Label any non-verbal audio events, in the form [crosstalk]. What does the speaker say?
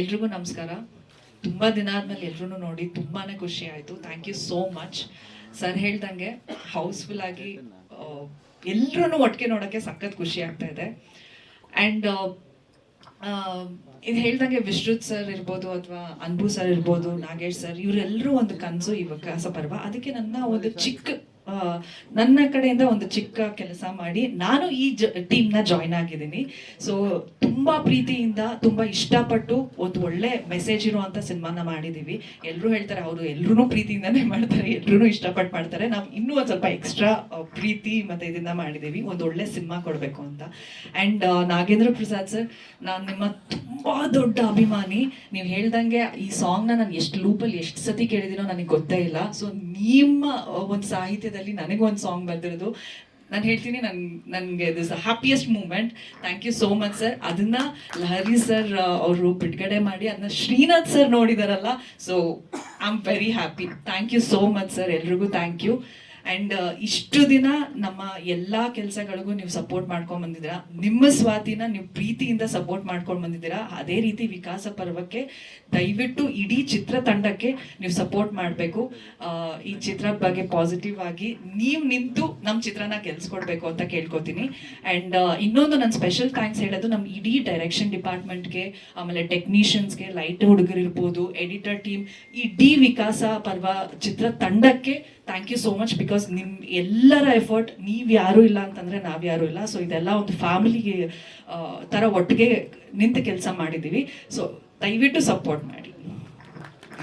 ಎಲ್ರಿಗೂ ನಮಸ್ಕಾರ. ತುಂಬ ದಿನ ಆದ್ಮೇಲೆ ಎಲ್ಲರೂ ನೋಡಿ ತುಂಬಾನೇ ಖುಷಿ ಆಯಿತು. Thank you so much sir ಹೇಳ್ದಂಗೆ ಹೌಸ್ಫುಲ್ ಆಗಿ ಎಲ್ಲರೂ ಒಟ್ಟಿಗೆ ನೋಡೋಕ್ಕೆ ಸಖತ್ ಖುಷಿ ಆಗ್ತಾ ಇದೆ. ಆ್ಯಂಡ್ ಇದು ಹೇಳ್ದಂಗೆ ವಿಶ್ರುತ್ ಸರ್ ಇರ್ಬೋದು ಅಥವಾ ಅನ್ಬು ಸರ್ ಇರ್ಬೋದು, ನಾಗೇಶ್ ಸರ್ ಇವರೆಲ್ಲರೂ ಒಂದು ಕನಸು ಈ ವಿಕಾಸ ಪರ್ವ. ಅದಕ್ಕೆ ನನ್ನ ಒಂದು ಚಿಕ್ಕ ನನ್ನ ಕಡೆಯಿಂದ ಒಂದು ಚಿಕ್ಕ ಕೆಲಸ ಮಾಡಿ ನಾನು ಈ ಜ ಟೀಮ್ನ ಜಾಯ್ನ್ ಆಗಿದ್ದೀನಿ. ಸೊ ತುಂಬಾ ಪ್ರೀತಿಯಿಂದ, ತುಂಬಾ ಇಷ್ಟಪಟ್ಟು ಒಂದು ಒಳ್ಳೆ ಮೆಸೇಜ್ ಇರುವಂಥ ಸಿನಿಮಾನ ಮಾಡಿದೀವಿ. ಎಲ್ಲರೂ ಹೇಳ್ತಾರೆ ಅವರು ಎಲ್ಲರೂ ಪ್ರೀತಿಯಿಂದನೇ [laughs] ಮಾಡ್ತಾರೆ ಎಲ್ಲರೂ ಇಷ್ಟಪಟ್ಟು ಮಾಡ್ತಾರೆ. ನಾವು ಇನ್ನೂ ಒಂದು ಸ್ವಲ್ಪ ಎಕ್ಸ್ಟ್ರಾ ಪ್ರೀತಿ ಮತ್ತೆ ಇದರಿಂದ ಮಾಡಿದೀವಿ. ಒಂದು ಒಳ್ಳೆ ಸಿನಿಮಾ ಕೊಡಬೇಕು ಅಂತ. ಅಂಡ್ ನಾಗೇಂದ್ರ ಪ್ರಸಾದ್ ಸರ್ ನಾನು ನಿಮ್ಮ ತುಂಬಾ ದೊಡ್ಡ ಅಭಿಮಾನಿ. ನೀವು ಹೇಳ್ದಂಗೆ ಈ ಸಾಂಗ್ನ ನಾನು ಎಷ್ಟು ಲೂಪಲ್ಲಿ ಎಷ್ಟು ಸತಿ ಕೇಳಿದಿನೋ ನನಗೆ ಗೊತ್ತೇ ಇಲ್ಲ. ಸೊ ನಿಮ್ಮ ಒಂದು ಸಾಹಿತ್ಯದಲ್ಲಿ ನನಗೂ ಒಂದು ಸಾಂಗ್ ಬಂದಿರೋದು. ನಾನು ಹೇಳ್ತೀನಿ, ನನ್, ನನಗೆ this happiest moment thank you so much sir ಅದನ್ನ ಲಹರಿ ಸರ್ ಅವರು ಬಿಡುಗಡೆ ಮಾಡಿ, ಅದನ್ನ Srinath sir ನೋಡಿದಾರಲ್ಲ. So I am very happy thank you so much sir ಎಲ್ರಿಗೂ ಥ್ಯಾಂಕ್ ಯು ಆ್ಯಂಡ್ ಇಷ್ಟು ದಿನ ನಮ್ಮ ಎಲ್ಲ ಕೆಲಸಗಳಿಗೂ ನೀವು ಸಪೋರ್ಟ್ ಮಾಡ್ಕೊಂಡು ಬಂದಿದ್ದೀರಾ? ನಿಮ್ಮ ಸ್ವಾತಿನ ನೀವು ಪ್ರೀತಿಯಿಂದ ಸಪೋರ್ಟ್ ಮಾಡ್ಕೊಂಡು ಬಂದಿದ್ದೀರಾ? ಅದೇ ರೀತಿ ವಿಕಾಸ ಪರ್ವಕ್ಕೆ ದಯವಿಟ್ಟು ಇಡೀ ಚಿತ್ರತಂಡಕ್ಕೆ ನೀವು ಸಪೋರ್ಟ್ ಮಾಡಬೇಕು. ಈ ಚಿತ್ರದ ಬಗ್ಗೆ ಪಾಸಿಟಿವ್ ಆಗಿ ನೀವು ನಿಂತು ನಮ್ಮ ಚಿತ್ರನ ಗೆಲ್ಸ್ಕೊಡ್ಬೇಕು ಅಂತ ಕೇಳ್ಕೊತೀನಿ. ಆ್ಯಂಡ್ ಇನ್ನೊಂದು ನಾನು ಸ್ಪೆಷಲ್ ಥ್ಯಾಂಕ್ಸ್ ಹೇಳೋದು ನಮ್ಮ ಇಡೀ ಡೈರೆಕ್ಷನ್ ಡಿಪಾರ್ಟ್ಮೆಂಟ್ಗೆ ಆಮೇಲೆ ಟೆಕ್ನಿಷಿಯನ್ಸ್ಗೆ ಲೈಟ್ ಹುಡುಗರಿರ್ಬೋದು ಎಡಿಟರ್ ಟೀಮ್ ಇಡೀ ವಿಕಾಸ ಪರ್ವ ಚಿತ್ರ ತಂಡಕ್ಕೆ thank you so much because ನಿಮ್ ಎಲ್ಲರ ಎಫರ್ಟ್ ನೀವು ಯಾರು ಇಲ್ಲ ಅಂತಂದ್ರೆ ನಾವು ಯಾರು ಇಲ್ಲ. ಸೊ ಇದೆಲ್ಲ ಒಂದು ಫ್ಯಾಮಿಲಿಗೆ ತರ ಒಟ್ಟಿಗೆ ನಿಂತು ಕೆಲಸ ಮಾಡಿದೀವಿ. ಸೊ ದಯವಿಟ್ಟು ಸಪೋರ್ಟ್ ಮಾಡಿ.